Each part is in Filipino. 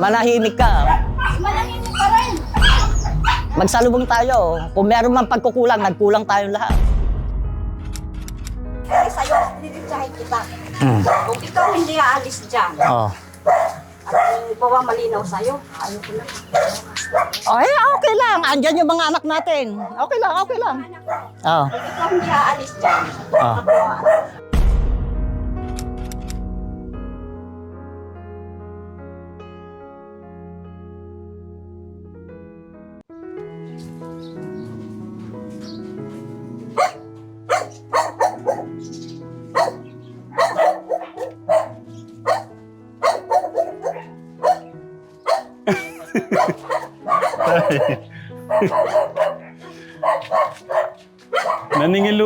Manahimik ka. Manahimik ka rin. Magsalubong tayo. Kung meron man pagkukulang, nagkulang tayong lahat. Kasi sa'yo, didiretsahin kita. Hmm. Kung ikaw hindi aalis dyan, Oh. at kung bawa malinaw sa'yo, ayaw ko. Oh, eh, okay lang. Andyan yung mga anak natin. Okay lang, okay lang. Oh. Kung ikaw hindi aalis dyan, Oh.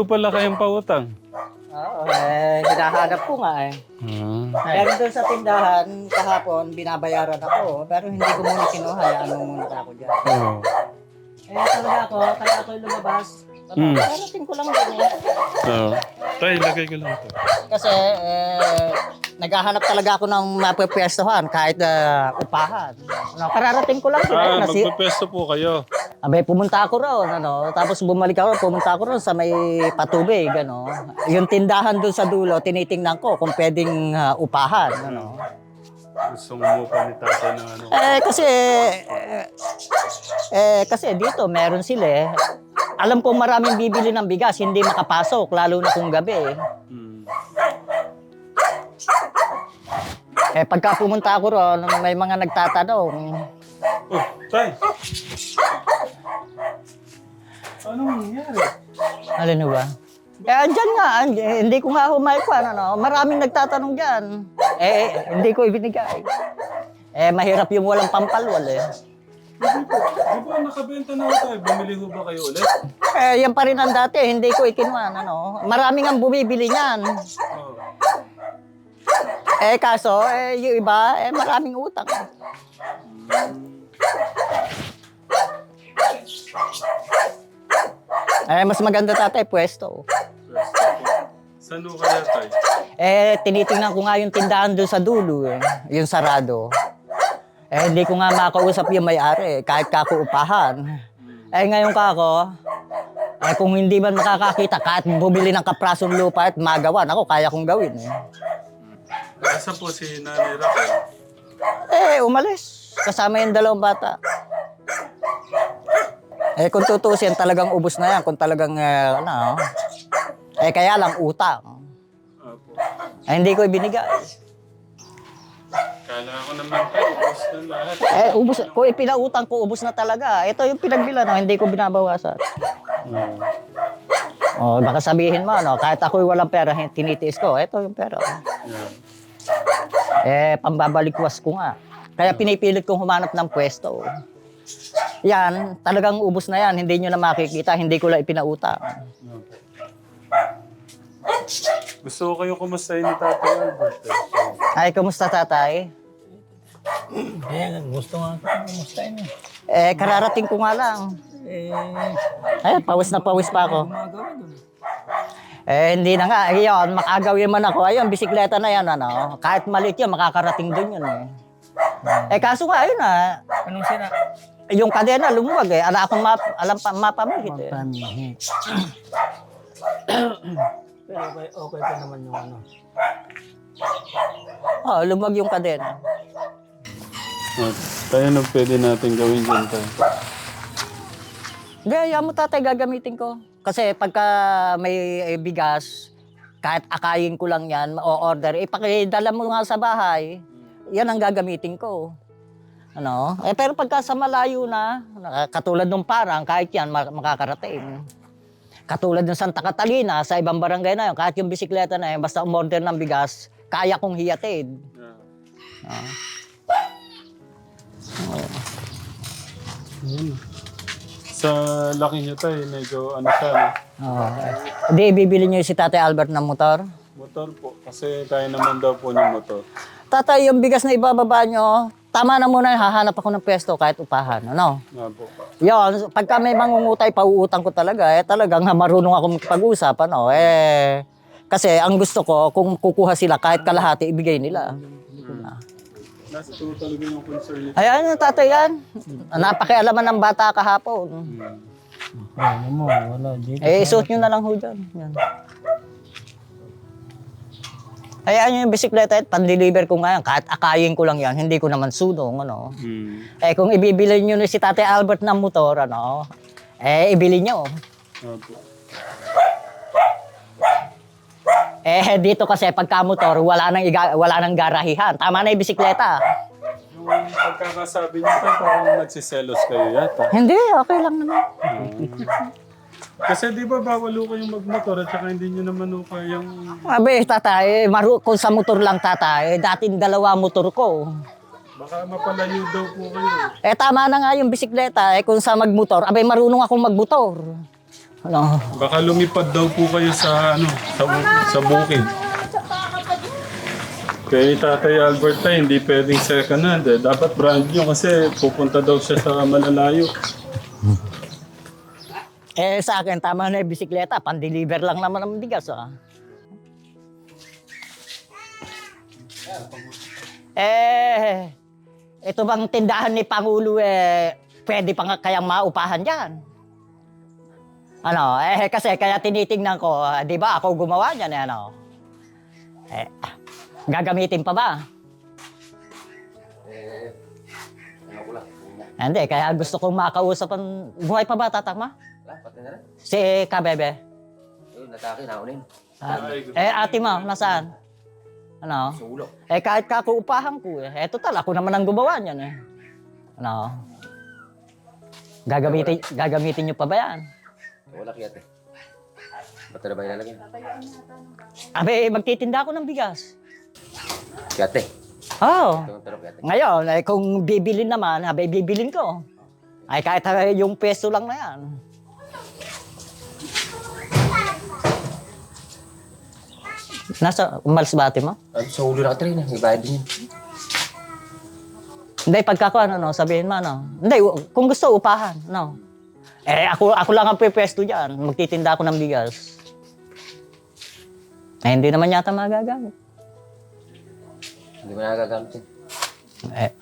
Naningilo pala kayong pautang. Oo, eh, hinahanap ko nga eh. Ah. Pero doon sa tindahan, kahapon, binabayaran ako. Pero hindi ko muna kinuha. Mo muna ako dyan. Oo. Eh, talaga ako, kaya ako lumabas. Hmm. Parating ko lang din eh. Oo. Tay, lagay ko lang ito. Kasi, eh, naghahanap talaga ako ng mapapwestuhan kahit uh, upahan. Ano, kararating ko lang. Ah, eh, nasi- magpepesto po kayo. Abay, pumunta ako roon, ano, tapos bumalik ako, pumunta ako roon sa may patubig, ano. Yung tindahan doon sa dulo, tinitingnan ko kung pwedeng ah, upahan, ano. Gusto mo pa ni tatay ng ano. Eh, kasi, eh, eh, kasi dito, meron sila eh. Alam ko maraming bibili ng bigas, hindi makapasok, lalo na kung gabi. Hmm. Eh, pagka pumunta ako roon, may mga nagtatanong, Oh, tay! Anong nangyari? Alin na ba? Eh, andyan nga, and- eh, hindi ko nga humaypan, ano. Maraming nagtatanong dyan. Eh, eh, hindi ko ibinigay. Eh, mahirap yung walang pampalwal, eh. Di ba nakabenta na ako tayo? Bumili ho ba kayo ulit? Eh, yan pa rin ang dati, hindi ko ikinuha, ano. Maraming ang bumibili niyan. Oo. Eh, kaso, eh, yung iba, eh, maraming utang. Eh, mas maganda tatay, pwesto. Saan ho kaya tay? Eh, tinitingnan ko nga yung tindahan doon sa dulo, eh. Yung sarado. Eh, hindi ko nga makausap yung may-ari, kahit kakuupahan. Eh, ngayon ka ako, eh, kung hindi man makakakita, kahit bumili ng kaprasong lupa at magawan, ako, kaya kong gawin, eh. Nasaan po si Nanay Raquel? Eh, umalis. Kasama yung dalawang bata. Eh, kung tutusin, talagang ubos na yan. Kung talagang, eh, ano, eh, kaya lang utang. Opo. Eh, hindi ko ibinigay. Kala ko naman tayo, ubos na lahat. Eh, ubos, kung ipinautang ko, ubos na talaga. Ito yung pinagbilan, no? hindi ko binabawasan. Oo. Oh, baka sabihin mo, no? kahit ako'y walang pera, tinitiis ko. Ito yung pera. Yan. Eh, pambabalikwas ko nga. Kaya pinipilit kong humanap ng pwesto. Yan, talagang ubos na yan. Hindi nyo na makikita, hindi ko lang ipinautang. Opo. Gusto ko kayo kumustahin ni Tatay Albert. eh. Ay, kumusta tatay? Eh, gusto nga ako kumustahin mo. Eh, kararating ko nga lang. Eh, Ay, pawis na pawis pa ako. gumagawa doon. Eh, hindi na nga. Ayun, makagawin man ako. Ayun, bisikleta na yan, ano. Kahit maliit yun, makakarating dun yun, eh. Eh, kaso nga, ayun na. Anong sina? Yung kadena, lumuwag, eh. Ala akong map, alam pa, mapamahit, eh. Pamihi. Pero okay, okay pa naman yung ano. Oh, lumuwag yung kadena. Oh, tayo na pwede natin gawin dyan tayo. Hindi, ayaw mo tatay, gagamitin ko. Kasi pagka may eh, bigas, kahit akayin ko lang yan, o-order, ipakidala mo nga sa bahay, yan ang gagamitin ko. Ano? Eh, pero pagka sa malayo na, naka- katulad nung parang, kahit yan, ma- makakarating. Katulad ng Santa Catalina, sa ibang barangay na yun, kahit yung bisikleta na yun, basta umorder ng bigas, kaya kong hiyatid. Yeah. Ayun. Sa laki niya tayo, medyo ano siya, no? Oo. Hindi, bibili niyo si Tatay Albert ng motor. Motor po. Kasi kaya naman daw po ng motor. Tatay, yung bigas na ibababa nyo, tama na muna, hahanap ako ng pwesto kahit upahan. Ano? Yon, pagka may mangungutay, pauutang ko talaga, eh talagang marunong ako makipag-usap, ano, eh, kasi ang gusto ko, kung kukuha sila kahit kalahati, ibigay nila. Na. Nasa talaga yung concern niya. Ayan, tatay yan. Napakialaman ng bata kahapon. Hmm. Ano mo, wala. Eh, isuot nyo na lang ho dyan. Yan. Ayan yung bisikleta, pan-deliver ko nga yan. Kahit akayin ko lang yan, hindi ko naman sunong, ano. Hmm. Eh, kung ibibili nyo na si Tate Albert ng motor, ano, eh, ibili nyo. Opo. Eh, dito kasi pagka motor, wala nang, iga, wala nang garahihan. Tama na yung bisikleta. Yung pagkakasabi niyo tayo, parang nagsiselos kayo yata. Hindi, okay lang naman. Kasi di ba bawal ho kayong magmotor at saka hindi nyo naman ho kayang... Abe, tatay, maru kung sa motor lang tatay, dating dalawa motor ko. Baka mapalayo daw po kayo. Eh, tama na nga yung bisikleta, eh, kung sa magmotor, abe, marunong akong magmotor. Ano? Baka lumipad daw po kayo sa ano, sa, sa bukid. Kay Tatay Albert tayo, hindi pwedeng second hand eh. Dapat brand new kasi pupunta daw siya sa malalayo. Eh, sa akin, tama na yung bisikleta, pan-deliver lang naman ng bigas, ah. Eh, ito bang tindahan ni Pangulo, eh, pwede pa nga kayang maupahan dyan? Ano, eh, kasi kaya tinitingnan ko, ah, di ba, ako gumawa niyan, eh, ano? Eh, gagamitin pa ba? Hindi, kaya gusto kong makausap ang... Buhay pa ba, tatakma? Wala, pati na rin. Si Kabebe. Ayun, natake, naunin. Ah, eh, ate mo, nasaan? Ano? Sa ulo. Eh, kahit kakuupahan ko eh. Eh, total, ako naman ang gumawa niyan eh. Ano? Gagamitin, gagamitin niyo pa ba yan? Wala kiyate. Ba't na ba ilalagyan? Abe, magtitinda ako ng bigas. Kiyate. Oo. Ito ang tanong kiyate. Ngayon, eh, kung bibilin naman, abe, bibilin ko. Ay, kahit eh, yung peso lang na yan. Nasa, umalis ba ate mo? Ano, sa ulo na. May bayad din yun. Hindi, pagka ano, no, sabihin mo, no. Hindi, kung gusto, upahan, no. Eh, ako, ako lang ang pwesto dyan. Magtitinda ako ng bigas. Eh, hindi naman yata magagamit. Hindi mo nagagamit yun. Eh,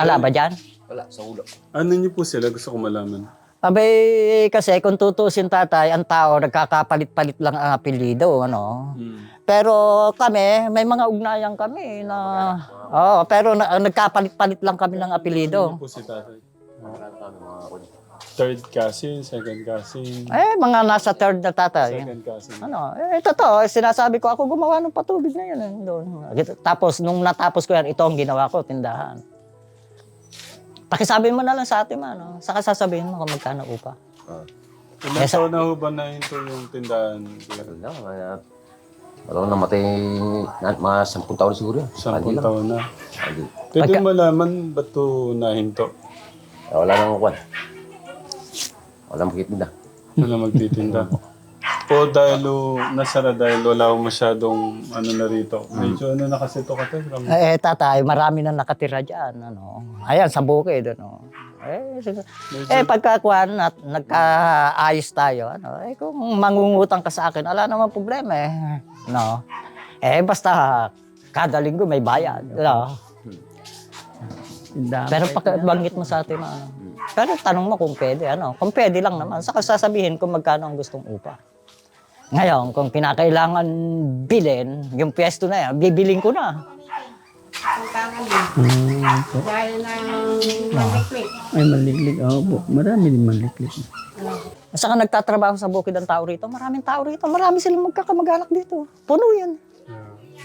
ala ba dyan? Wala, sa ulo. Ano niyo po sila? Gusto ko malaman. Abay, kasi kung tutusin tatay, ang tao nagkakapalit-palit lang ang apelido, ano. Hmm. Pero kami, may mga ugnayan kami na... Oo, pero na, nagkapalit-palit lang kami ng po si tatay? Kunin. Third cousin, second cousin, Eh, mga nasa third na tatay. second cousin. Ano, eh, totoo, eh, sinasabi ko, ako gumawa ng patubig na yun. Eh, doon. Tapos, nung natapos ko yan, ito ang ginawa ko, tindahan. Pakisabihin mo na lang sa atin, ano. Saka sasabihin mo kung magkano upa. Ah. Ilang sa- taon na ho ba na ito yung tindahan? Ano na, mga... Walang namatay na, mga sampung taon siguro yun. Sampung lang. taon na. Hindi. Pwede malaman ba't ito nahinto? Ah, Wala nang kwan. Wala makitinda. Wala magtitinda. o dahil o, nasara dahil wala akong masyadong ano na rito. Medyo ano na kasi ito kate. Eh, tatay, marami na nakatira dyan, ano. Ayan, sa bukid, ano. Eh, sige. eh pagkakuan at nagkaayos tayo, ano, eh, kung mangungutang ka sa akin, wala naman problema eh. No. Eh, basta kada linggo may bayad. No? Pero pagbanggit mo sa atin, ano. Pero tanong mo kung pwede, ano. Kung pwede lang naman, saka sasabihin kung magkano ang gustong upa. Ngayon, kung kinakailangan bilhin, yung pwesto na yan, bibiling ko na. Dahil ng maliklik. Ay, maliklik. Oo po. Marami din maliklik. Saka nagtatrabaho sa bukid ang tao rito. Maraming tao rito. Marami silang magkakamag-anak dito. Puno yan.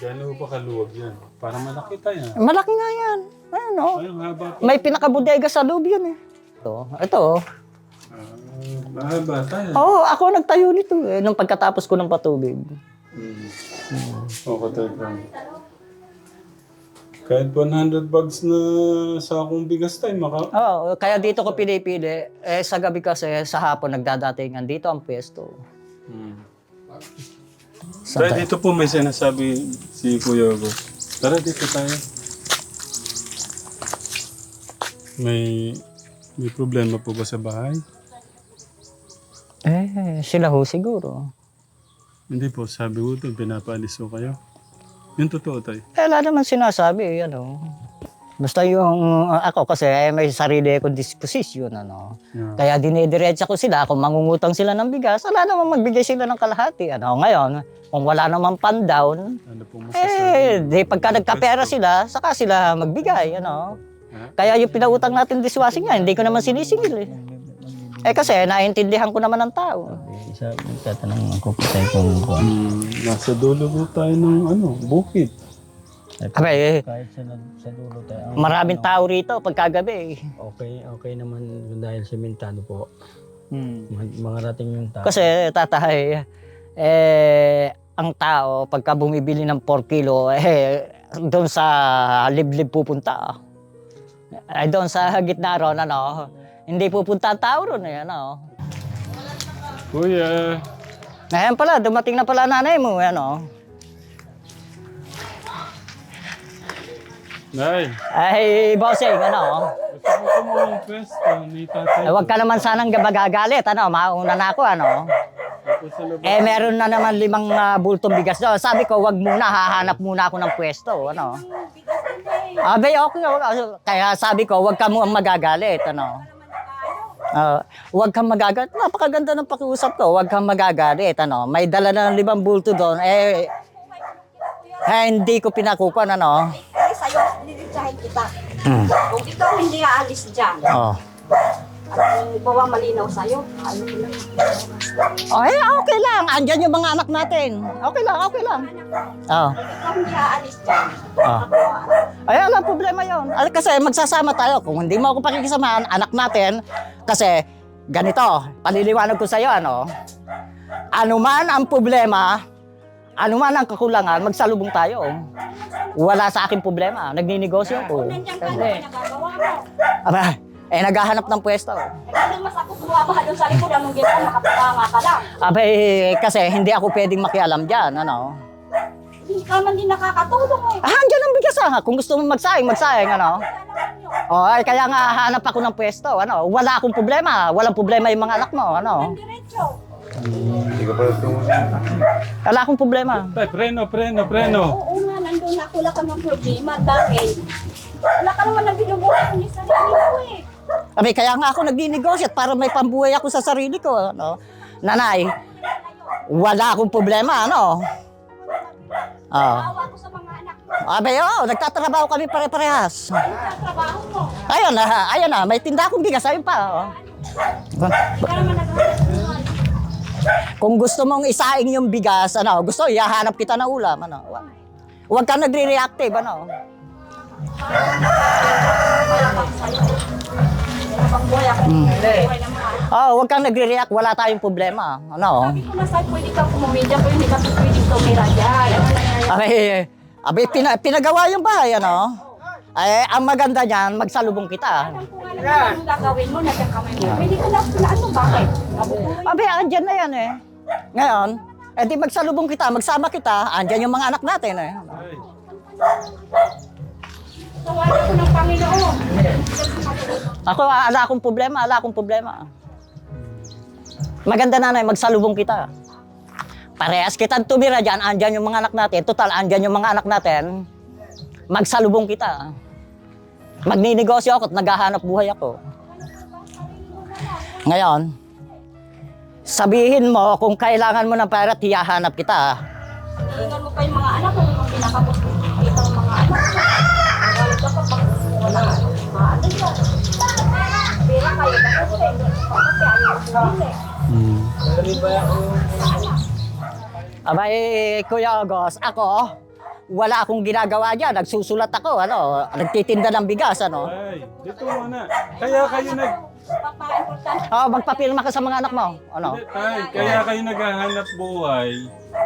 Gano'n ba kaluwag yan? Para malaki tayo. Malaki nga yan. Ano? Ay, ang haba pa. May pinakabudega sa loob yan eh. Ito. Ito. Ah, mahaba tayo. Oo, oh, ako nagtayo nito eh. Nung pagkatapos ko ng patubig. Mm. O, katekram. Kahit 100 bags na sa akong bigas tayo, maka... Oo, kaya dito ko pinipili. Eh, sa gabi kasi, sa hapon, nagdadatingan. Dito ang pwesto. Mm. Dahil dito po may sinasabi si Kuya Hugo. Tara dito tayo. May may problema po ba sa bahay? Eh, sila ho siguro. Hindi po, sabi ko doon, pinapaalis ko kayo. Yung totoo tayo. Eh, wala naman sinasabi, ano. Basta yung uh, ako kasi eh, may sarili akong disposition, ano. Yeah. Kaya dinidiretsa ko sila, kung mangungutang sila ng bigas, wala namang magbigay sila ng kalahati, ano. Ngayon, kung wala namang pan-down, Ano po eh, di pagka nagkapera sila, saka sila magbigay, ano. Kaya yung pinautang natin diswasing niya, hindi ko naman sinisingil, eh. Eh kasi, naiintindihan ko naman ang tao. Isa, tatanong ako po tayo kung kung Hmm, nasa dulo po tayo ng ano, bukid. Abay, eh, kahit sa, sa dulo tayo. ang- maraming tao rito pagkagabi. Okay, okay naman dahil sementado po. Hmm. Mga, mga rating yung tao. Kasi tatay, eh, ang tao, pagka bumibili ng 4 kilo, eh, doon sa liblib pupunta. Eh, doon sa gitna ron, ano, hindi pupunta ang tao ron, eh, ano. Kuya, Ngayon pala, dumating na pala nanay mo, eh, ano. Nay, Ay, bossing, ano. gusto ko kumuha ng pwesto ni tatay. Eh, huwag ka naman sanang magagalit, ano, mauna na ako, ano. Ako sa labas. Eh, meron na naman limang ah, bultong bigas doon. Sabi ko, wag muna, hahanap muna ako ng pwesto, ano. Abay, okay, okay. Kaya sabi ko, wag ka mo ang magagalit, ano. Ah, wag kang magagalit. Napakaganda ng pakiusap ko. Wag kang magagalit, ano. May dala na ng limang bulto doon. Eh, eh hindi ko pinakukuan, ano. Eh, sa'yo, didiretsahin kita. Hmm. Kung ikaw hindi aalis dyan, Oh. At yung bawa malinaw sa'yo, ayaw ko lang. Oh, eh, okay lang. Andyan yung mga anak natin. Okay lang, okay lang. Oh. Kung ikaw hindi aalis dyan, Ah. ako aalis. Ay, wala problema yon. Kasi magsasama tayo. Kung hindi mo ako pakikisamahan, anak natin, kasi ganito, paliliwanag ko sa'yo, ano, ano man ang problema, ano man ang kakulangan, magsalubong tayo. Wala sa akin problema. Nagninegosyo ako. Nandiyan ka na, nagagawa mo. Aba, eh, naghahanap ng pwesto. Nagandang mas ako bumabaha doon sa likod, anong ginawa, makapaganga ka lang. Aba, eh, kasi hindi ako pwedeng makialam dyan, ano. Hindi ka man din nakakatulong eh. Ah, andyan ang bigas ah. Kung gusto mo magsaing, magsaing, ano. Oh, ay, kaya nga hanap ako ng pwesto, ano. Wala akong problema. Walang problema yung mga anak mo, ano. diretso. Wala akong problema. Tay, preno, preno, preno. Oo nga, nandun ako, wala ka ng problema. Dahil, wala ka naman na binubuhay kundi sa sarili ko eh. Abi, kaya nga ako nagninegosyo at para may pambuhay ako sa sarili ko. Ano? Nanay, wala akong problema, ano? Oh. Ko. Abi, oh, nagtatrabaho kami pare-parehas. Ano sa trabaho mo? Ayun na, ayun na, may tinda akong bigas, ayun pa. Oh. Kung gusto mong isaing yung bigas, ano, gusto, ihahanap kita ng ulam, ano. Huwag ka nagre-reactive, ano. Anak. Oh, huwag kang nagre-react, wala tayong problema. Ano? Sabi ko na sa'yo, pwede kang pumumidya, pero hindi ka pwedeng tumira dyan. Abi, abi pina, pinagawa yung bahay, ano? Ay, ang maganda niyan, magsalubong kita. Alam ko nga naman gagawin mo, nagkakamay mo. Pwede ka na ano, bakit? Abi, andyan na yan eh. Ngayon, eh di magsalubong kita, magsama kita, andyan yung mga anak natin eh. Tawanan ko ng Panginoon. Ako, ala akong problema, ala akong problema. Maganda na magsalubong kita. Parehas kitang tumira dyan, andyan yung mga anak natin. Total, andyan yung mga anak natin. Magsalubong kita. Magninegosyo ako at naghahanap buhay ako. Ngayon, sabihin mo kung kailangan mo ng pera at hiyahanap kita. Tingnan mo pa yung mga anak ko, kung pinakapos ko kita ng mga anak ko. Galit ka pa pag wala ka. Maano yun? Pera kayo, kasi kasi ayaw ko bumili. Abay, Kuya Agos, ako, wala akong ginagawa dyan. Nagsusulat ako, ano, nagtitinda ng bigas, ano. tay, dito muna. Kaya kayo nag... Oh, magpapirma ka sa mga anak mo. Ano? Tay, kaya kayo naghahanap buhay,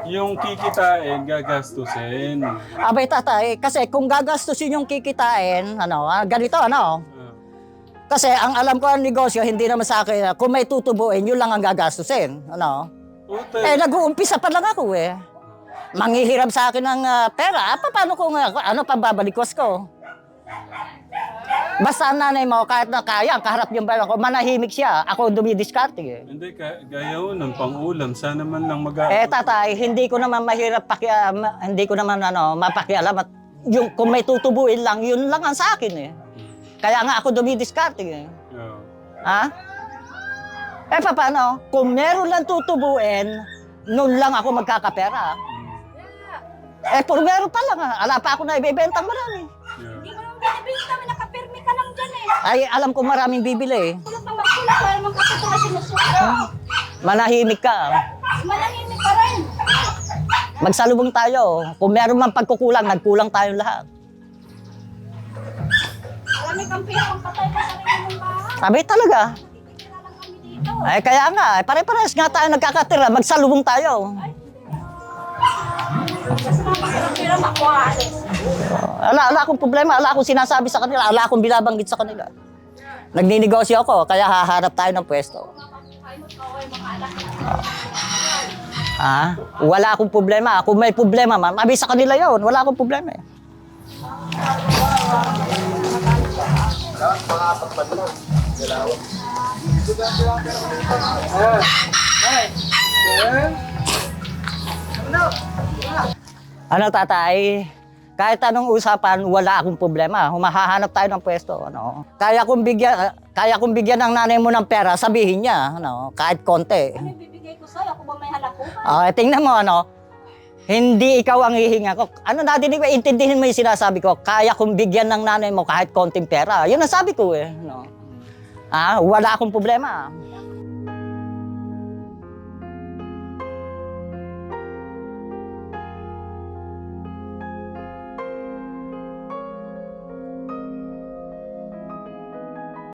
yung kikitain, gagastusin. Abay, tatay, kasi kung gagastusin yung kikitain, ano, ah, ganito, ano. Ah. Kasi ang alam ko ang negosyo, hindi naman sa akin, ah, kung may tutubuin, yun lang ang gagastusin. Ano? Oo, Eh, nag-uumpisa pa lang ako eh. Manghihiram sa akin ng ah, pera, ah, paano kung, ah, ano, pambabalikwas ko? Basta ang nanay mo, kahit na kaya, kaharap yung bayan ko, manahimik siya. Ako dumidiskarte eh. Hindi, ka, gaya ho ng pang-ulam. Sana man lang mag Eh tatay, hindi ko naman mahirap pakia, ma- hindi ko naman ano, mapakialam at yung kung may tutubuin lang, yun lang ang sa akin eh. Kaya nga ako dumidiskarte eh. Oo. Ha? Eh paano? Kung meron lang tutubuin, noon lang ako magkakapera. Eh, puro meron pa lang ha. Ala pa ako na ibebenta marami. Yeah. Hindi mo naman binibenta, may nakapirmi ka lang dyan eh. Ay, alam ko maraming bibili eh. Sinusulat. Manahimik ka. Manahimik ka rin. Magsalubong tayo. Kung meron man pagkukulang, nagkulang tayo lahat. Marami kang pera pang patay ka sa rin bahay. Sabi talaga. Ay, kaya nga, eh, pare-pares nga tayo nagkakatira, magsalubong tayo. Mas mapakirang pera makuha. Ala, ala akong problema, ala akong sinasabi sa kanila, ala akong binabanggit sa kanila. Nagninegosyo ako, kaya haharap tayo ng pwesto. Ah, wala akong problema. Kung may problema man, mabi sa kanila yon. Wala akong problema eh. Ano tatay? Kahit anong usapan, wala akong problema. Humahahanap tayo ng pwesto. Ano? Kaya kong bigyan, kaya kong bigyan ng nanay mo ng pera, sabihin niya, ano, kahit konti. Ano bibigay ko sa'yo? Ako ba may halakuhan? Okay, tingnan mo ano, hindi ikaw ang hihinga ko. Ano nadinig mo, intindihin mo yung sinasabi ko. Kaya kong bigyan ng nanay mo kahit konting pera. Yun ang sabi ko eh. No? Ah, wala akong problema.